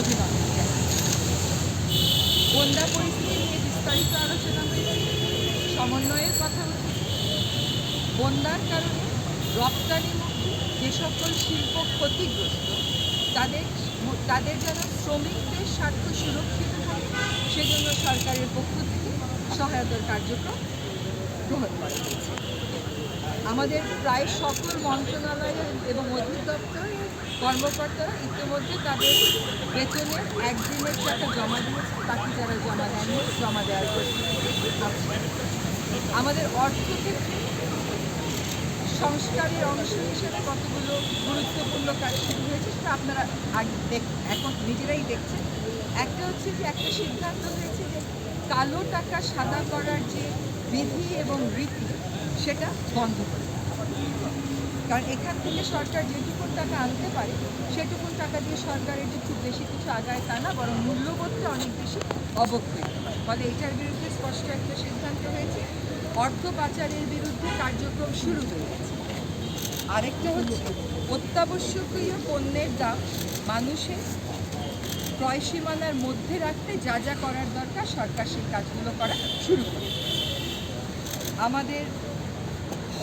অভিনন্দন বন্যা পরিস্থিতি নিয়ে বিস্তারিত আলোচনা হয়েছে সমন্বয়ের কথা উঠেছে বন্যার কারণে রপ্তানিমুখী যে সকল শিল্প ক্ষতিগ্রস্ত, তাদের তাদের যেন শ্রমিকদের স্বার্থ সুরক্ষিত থাকে সেজন্য সরকারের পক্ষ থেকে সহায়তার কার্যক্রম গ্রহণ করা হয়েছে। আমাদের প্রায় সকল মন্ত্রণালয় এবং অধিদপ্তর কর্মকর্তারা ইতিমধ্যে তাদের বেতনের একদিনের টাকা জমা দিয়েছে, বাকি যারা জমা দেননি, জমা দেওয়ার আমাদের অর্থক্ষেত্রে সংস্কারের অংশ হিসেবে কতগুলো গুরুত্বপূর্ণ কাজ শুরু হয়েছে সেটা আপনারা এখন নিজেরাই দেখছেন। একটা হচ্ছে যে একটা সিদ্ধান্ত হয়েছে যে কালো টাকা সাদা করার যে বিধি এবং রীতি সেটা বন্ধ করে কারণ এখান থেকে সরকার যেটুকুন টাকা আনতে পারে সেটুকুন টাকা দিয়ে সরকারের যে খুব বেশি কিছু আগায় তা না, বরং মূল্যবোধটা অনেক বেশি অবক্ষিত হয় ফলে এটার বিরুদ্ধে স্পষ্ট একটা সিদ্ধান্ত হয়েছে। অর্থ পাচারের বিরুদ্ধে কার্যক্রম শুরু হয়ে গেছে। আরেকটা হচ্ছে, অত্যাবশ্যকীয় পণ্যের দাম মানুষের ক্রয় সীমানার মধ্যে রাখতে যা যা করার দরকার সরকার সেই কাজগুলো করা শুরু করে আমাদের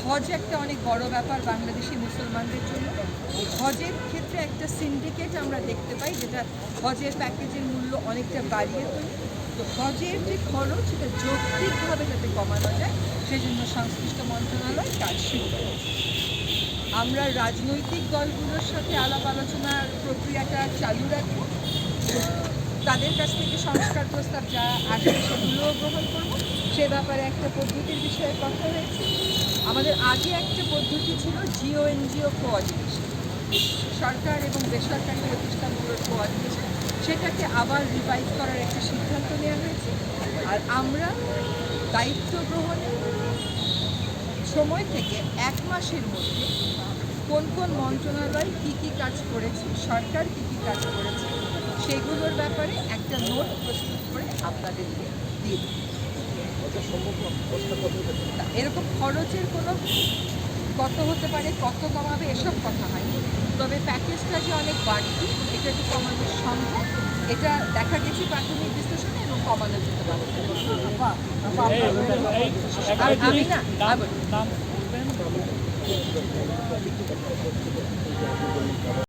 হজ একটা অনেক বড় ব্যাপার বাংলাদেশি মুসলমানদের জন্য। হজের ক্ষেত্রে একটা সিন্ডিকেট আমরা দেখতে পাই, যেটা হজের প্যাকেজের মূল্য অনেকটা বাড়িয়ে তোলে। তো হজের যে খরচ, সেটা যৌক্তিকভাবে যাতে কমানো যায়, সেজন্য সংশ্লিষ্ট মন্ত্রণালয় কাজ শুরু করেছে আমরা রাজনৈতিক দলগুলোর সাথে আলাপ আলোচনার প্রক্রিয়াটা চালু রাখব। তাদের কাছ থেকে সংস্কার প্রস্তাব যা আসবে সেগুলোও গ্রহণ করব। সে ব্যাপারে একটা পদ্ধতির বিষয়ে কথা হয়েছে আমাদের আগে একটা পদ্ধতি ছিল জিও এনজিও কোঅর্ডিনেশন সরকার এবং বেসরকারি প্রতিষ্ঠানগুলোর কোঅর্ডিনেশন সেটাকে আবার রিভাইভ করার একটা সিদ্ধান্ত নেওয়া হয়েছে। আর আমরা দায়িত্ব গ্রহণের সময় থেকে এক মাসের মধ্যে কোন কোন মন্ত্রণালয় কী কী কাজ করেছে, সরকার কী কী কাজ করেছে, সেগুলোর ব্যাপারে একটা নোট প্রস্তুত করে আপনাদেরকে দিয়ে এরকম খরচের কোনো কত হতে পারে কত কমাবে এসব কথা হয়নি তবে প্যাকেজটা যে অনেক বাড়তি এটা যে কমানো সম্ভব এটা দেখা গেছে প্রাথমিক বিশ্লেষণে এবং কমানো যেতে পারে। আমি না নাম